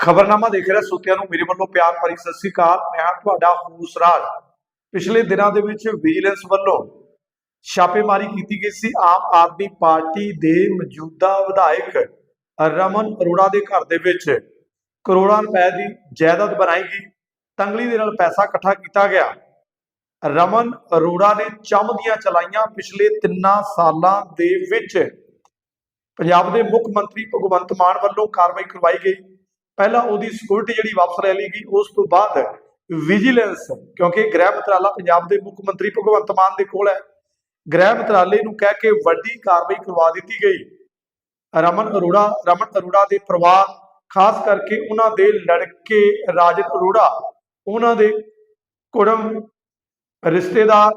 ਖਬਰਨਾਮਾ ਦੇਖ ਰਿਹਾ, ਸੋਤਿਆਂ ਨੂੰ ਮੇਰੇ ਵੱਲੋਂ ਪਿਆਰ ਭਰੀ ਸਤਿ ਸ੍ਰੀ ਅਕਾਲ। ਮੈਂ ਹਾਂ ਤੁਹਾਡਾ ਹੂਸਰਾਜ ਪਿਛਲੇ ਦਿਨਾਂ ਦੇ ਵਿੱਚ ਵਿਜੀਲੈਂਸ ਵੱਲੋਂ ਛਾਪੇਮਾਰੀ ਕੀਤੀ ਗਈ ਸੀ। ਆਮ ਆਦਮੀ ਪਾਰਟੀ ਦੇ ਮੌਜੂਦਾ ਵਿਧਾਇਕ ਰਮਨ ਅਰੋੜਾ ਦੇ ਘਰ ਦੇ ਵਿੱਚ ਕਰੋੜਾਂ ਰੁਪਏ ਦੀ ਜਾਇਦਾਦ ਬਣਾਈ ਗਈ। ਤੰਗਲੀ ਦੇ ਨਾਲ ਪੈਸਾ ਇਕੱਠਾ ਕੀਤਾ ਗਿਆ। ਰਮਨ ਅਰੋੜਾ ਨੇ ਚੰਮ ਦੀਆਂ ਚਲਾਈਆਂ ਪਿਛਲੇ ਤਿੰਨਾਂ ਸਾਲਾਂ ਦੇ ਵਿੱਚ ਪੰਜਾਬ ਦੇ ਮੁੱਖ ਮੰਤਰੀ ਭਗਵੰਤ ਮਾਨ ਵੱਲੋਂ ਕਾਰਵਾਈ ਕਰਵਾਈ ਗਈ। ਪਹਿਲਾਂ ਉਹਦੀ ਸਿਕਿਉਰਿਟੀ ਜਿਹੜੀ ਵਾਪਸ ਲੈ ਲਈ ਗਈ ਉਸ ਤੋਂ ਬਾਅਦ ਵਿਜੀਲੈਂਸ ਕਿਉਂਕਿ ਗ੍ਰਹਿ ਮੰਤਰਾਲਾ ਪੰਜਾਬ ਦੇ ਮੁੱਖ ਮੰਤਰੀ ਭਗਵੰਤ ਮਾਨ ਦੇ ਕੋਲ ਹੈ। ਗ੍ਰਹਿ ਮੰਤਰਾਲੇ ਨੂੰ ਕਹਿ ਕੇ ਵੱਡੀ ਕਾਰਵਾਈ ਕਰਵਾ ਦਿੱਤੀ ਗਈ। ਰਮਨ ਅਰੋੜਾ ਰਮਨ ਅਰੋੜਾ ਦੇ ਪਰਿਵਾਰ ਖਾਸ ਕਰਕੇ ਉਹਨਾਂ ਦੇ ਲੜਕੇ ਰਾਜਨ ਅਰੋੜਾ ਉਹਨਾਂ ਦੇ ਕੁੜਮ ਰਿਸ਼ਤੇਦਾਰ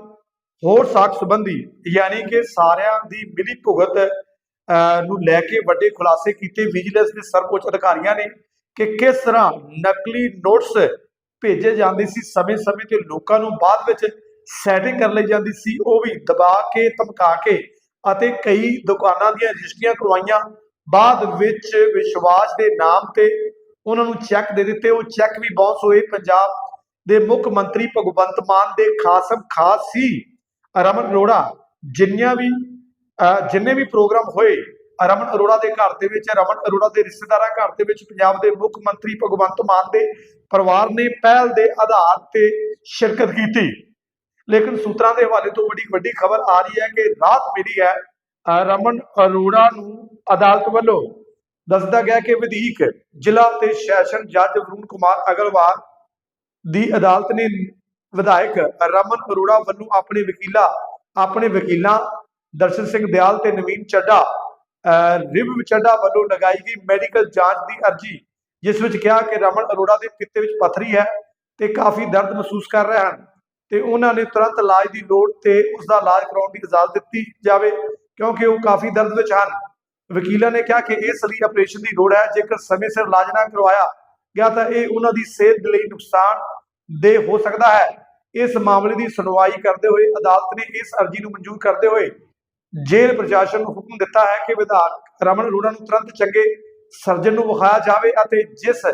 ਹੋਰ ਸਾਖ ਸੰਬੰਧੀ ਯਾਨੀ ਕਿ ਸਾਰਿਆਂ ਦੀ ਮਿਲੀ ਭੁਗਤ ਅਹ, ਨੂੰ ਲੈ ਕੇ ਵੱਡੇ ਖੁਲਾਸੇ ਕੀਤੇ। ਵਿਜੀਲੈਂਸ ਦੇ ਸਰਵਉੱਚ ਅਧਿਕਾਰੀਆਂ ਨੇ ਕਿ ਕਿਸ ਤਰ੍ਹਾਂ ਨਕਲੀ ਨੋਟਸ ਭੇਜੇ ਜਾਂਦੇ ਸੀ ਸਮੇਂ-ਸਮੇਂ ਤੇ ਲੋਕਾਂ ਨੂੰ ਬਾਅਦ ਵਿੱਚ ਸੈਟਿੰਗ ਕਰ ਲਈ ਜਾਂਦੀ ਸੀ, ਉਹ ਵੀ ਦਬਾ ਕੇ, ਧਮਕਾ ਕੇ ਅਤੇ ਕਈ ਦੁਕਾਨਾਂ ਦੀਆਂ ਰਜਿਸਟਰੀਆਂ ਕਰਵਾਈਆਂ। ਬਾਅਦ ਵਿੱਚ ਵਿਸ਼ਵਾਸ ਦੇ ਨਾਮ ਤੇ ਉਹਨਾਂ ਨੂੰ ਚੈੱਕ ਦੇ ਦਿੱਤੇ। ਉਹ ਚੈੱਕ ਵੀ ਬਾਉਂਸ ਹੋਏ। ਪੰਜਾਬ ਦੇ ਮੁੱਖ ਮੰਤਰੀ ਭਗਵੰਤ ਮਾਨ ਦੇ ਖਾਸਮ ਖਾਸ ਸੀ। ਰਮਨ ਅਰੋੜਾ, ਜਿੰਨੀਆਂ ਵੀ, ਅਹ ਜਿੰਨੇ ਵੀ ਪ੍ਰੋਗਰਾਮ ਹੋਏ ਰਮਨ ਅਰੋੜਾ ਦੇ ਘਰ ਦੇ ਵਿੱਚ, ਰਮਨ ਅਰੋੜਾ ਦੇ ਰਿਸ਼ਤੇਦਾਰਾਂ ਘਰ ਦੇ ਵਿੱਚ ਪੰਜਾਬ ਦੇ ਮੁੱਖ ਮੰਤਰੀ ਭਗਵੰਤ ਮਾਨ ਦੇ ਪਰਿਵਾਰ ਨੇ ਪਹਿਲ ਦੇ ਆਧਾਰ ਤੇ ਸ਼ਿਰਕਤ ਕੀਤੀ। ਲੇਕਿਨ ਸੂਤਰਾਂ ਦੇ ਹਵਾਲੇ ਤੋਂ ਬੜੀ ਵੱਡੀ ਖਬਰ ਆ ਰਹੀ ਹੈ ਕਿ ਰਾਤ ਮਿਲੀ ਹੈ ਰਮਨ ਅਰੋੜਾ ਨੂੰ ਅਦਾਲਤ ਵੱਲੋਂ। ਦੱਸਦਾ ਗਿਆ ਕਿ ਵਧੀਕ ਜ਼ਿਲ੍ਹਾ ਤੇ ਸੈਸ਼ਨ ਜੱਜ ਵਰੁਣ ਕੁਮਾਰ ਅਗਰਵਾਲ ਦੀ ਅਦਾਲਤ ਨੇ ਵਿਧਾਇਕ ਰਮਨ ਅਰੋੜਾ ਵੱਲੋਂ ਆਪਣੇ ਵਕੀਲਾ, ਆਪਣੇ ਵਕੀਲਾਂ ਦਰਸ਼ਨ ਸਿੰਘ ਦਿਆਲ ਤੇ ਨਵੀਨ ਚੱਡਾ ਰਿਵ ਚੱਡਾ ਵੱਲੋਂ ਲਗਾਈ ਗਈ ਮੈਡੀਕਲ ਜਾਂਚ ਦੀ ਅਰਜੀ, ਜਿਸ ਵਿੱਚ ਕਿਹਾ ਕਿ ਰਮਨ ਅਰੋੜਾ ਦੇ ਪਿੱਤੇ ਵਿੱਚ ਪੱਥਰੀ ਹੈ ਤੇ ਕਾਫੀ ਦਰਦ ਮਹਿਸੂਸ ਕਰ ਰਹੇ ਹਨ ਤੇ ਉਹਨਾਂ ਨੇ ਤੁਰੰਤ ਇਲਾਜ ਦੀ ਲੋੜ ਤੇ ਉਸ ਦਾ ਇਲਾਜ ਕਰਾਉਣ ਦੀ ਇਜਾਜ਼ਤ ਦਿੱਤੀ ਜਾਵੇ, ਕਿਉਂਕਿ ਉਹ ਕਾਫੀ ਦਰਦ ਵਿੱਚ ਹਨ। ਵਕੀਲਾਂ ਨੇ ਕਿਹਾ ਕਿ ਇਸ ਲਈ ਆਪਰੇਸ਼ਨ ਦੀ ਲੋੜ ਹੈ, ਜੇਕਰ ਸਮੇਂ ਸਿਰ ਇਲਾਜ ਨਾ ਕਰਵਾਇਆ ਗਿਆ ਤਾਂ ਇਹ ਉਹਨਾਂ ਦੀ ਸਿਹਤ ਲਈ ਨੁਕਸਾਨ ਦੇ ਹੋ ਸਕਦਾ ਹੈ। ਇਸ ਮਾਮਲੇ ਦੀ ਸੁਣਵਾਈ ਕਰਦੇ ਹੋਏ ਅਦਾਲਤ ਨੇ ਇਸ ਅਰਜ਼ੀ ਨੂੰ ਮਨਜ਼ੂਰ ਕਰਦੇ ਹੋਏ ਜੇਲ੍ਹ ਪ੍ਰਸ਼ਾਸਨ ਨੂੰ ਹੁਕਮ ਦਿੱਤਾ ਹੈ ਕਿ ਵਿਧਾਇਕ ਰਮਨ ਅਰੋੜਾ ਨੂੰ ਤੁਰੰਤ ਚੰਗੇ ਸਰਜਨ ਨੂੰ ਵਿਖਾਇਆ ਜਾਵੇ ਅਤੇ ਜਿਸ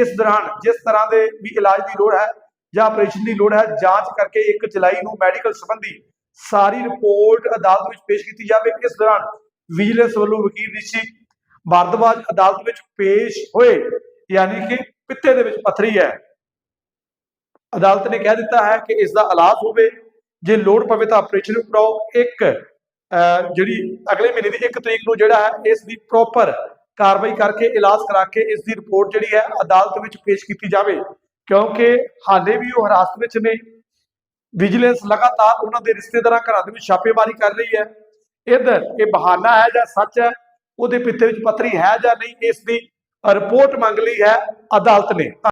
ਇਸ ਦੌਰਾਨ ਜਿਸ ਤਰ੍ਹਾਂ ਦੇ ਵੀ ਇਲਾਜ ਦੀ ਲੋੜ ਹੈ ਜਾਂ ਆਪਰੇਸ਼ਨ ਦੀ ਲੋੜ ਹੈ, ਜਾਂਚ ਕਰਕੇ 1 ਜੁਲਾਈ ਨੂੰ ਮੈਡੀਕਲ ਸੰਬੰਧੀ ਸਾਰੀ ਰਿਪੋਰਟ ਅਦਾਲਤ ਵਿੱਚ ਪੇਸ਼ ਕੀਤੀ ਜਾਵੇ। ਇਸ ਦੌਰਾਨ ਵਿਜੀਲੈਂਸ ਵੱਲੋਂ ਵਕੀਲ ਰਿਸ਼ੀ ਭਾਰਦਵਾਜ ਅਦਾਲਤ ਵਿੱਚ ਪੇਸ਼ ਹੋਏ, ਯਾਨੀ ਕਿ ਪਿੱਤੇ ਦੇ ਵਿੱਚ ਪੱਥਰੀ ਹੈ। ਅਦਾਲਤ ਨੇ ਕਹਿ ਦਿੱਤਾ ਹੈ ਕਿ ਇਸ ਦਾ ਇਲਾਜ ਹੋਵੇ। ਜੇ ਲੋੜ ਪਵੇ ਤਾਂ ਆਪਰੇਸ਼ਨ ਕਰਾਓ। ਇੱਕ ਜਿਹੜੀ ਅਗਲੇ ਮਹੀਨੇ ਦੀ 1 ਤਰੀਕ ਨੂੰ ਜਿਹੜਾ ਹੈ, ਇਸ ਦੀ ਪ੍ਰੋਪਰ ਕਾਰਵਾਈ ਕਰਕੇ, ਇਲਾਜ ਕਰਾ ਕੇ, ਇਸ ਦੀ ਰਿਪੋਰਟ ਜਿਹੜੀ ਹੈ, ਅਦਾਲਤ ਵਿੱਚ ਪੇਸ਼ ਕੀਤੀ ਜਾਵੇ। ਕਿਉਂਕਿ ਹਾਲੇ ਵੀ ਉਹ ਹਿਰਾਸਤ ਵਿੱਚ ਨੇ। ਵਿਜੀਲੈਂਸ ਲਗਾਤਾਰ ਉਹਨਾਂ ਦੇ ਰਿਸ਼ਤੇਦਾਰਾਂ ਘਰਾਂ ਦੇ ਵਿੱਚ ਛਾਪੇਮਾਰੀ ਕਰ ਰਹੀ ਹੈ। ਇਧਰ ਇਹ ਬਹਾਨਾ ਹੈ ਜਾਂ ਸੱਚ ਹੈ? ਉਹਦੇ ਪਿੱਤੇ ਵਿੱਚ ਪੱਥਰੀ ਹੈ ਜਾਂ ਨਹੀਂ? ਇਸ ਦੀ ਰਿਪੋਰਟ ਮੰਗ ਲਈ ਹੈ ਅਦਾਲਤ ਨੇ।